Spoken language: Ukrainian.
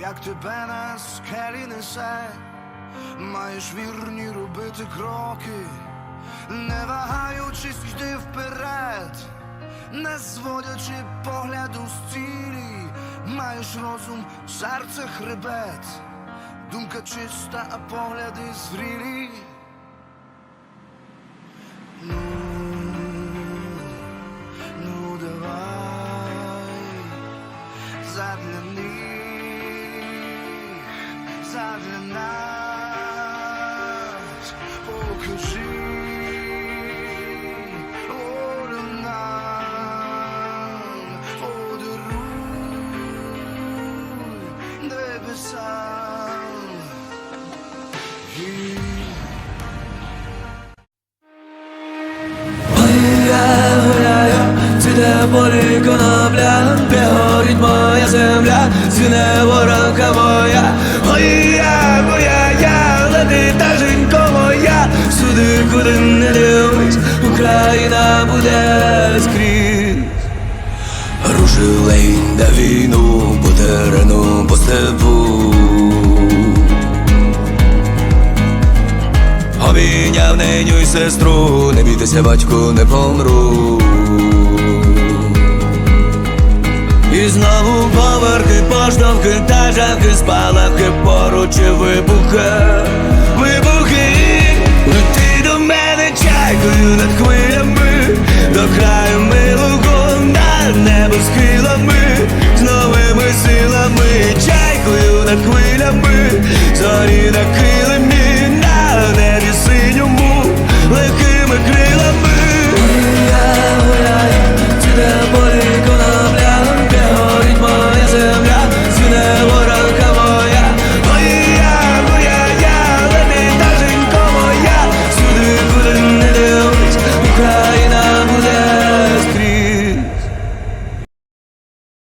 як тебе на скелі несе, маєш вірні робити кроки, не вагаючись йди вперед, не зводячи погляду з цілі, маєш розум, серце хребет, думка чиста, а погляди зрілі. Ну, ну, задним задля нас покажи волю нам, подаруй цвіте полі конопля, де горить моя земля, звіне воронка моя, всюди, не дивись, Україна буде скрізь. Рушила інда війну по терену, по степу. Обійняв неню й сестру, не бійтеся, батьку, не помру. І знову поверхи, поштовхи та жахи, спалахи поруч і вибухи. Літаю над хвилями, до краю милого над небо схилами, з новими силами, чайкою над хвилями, зорі на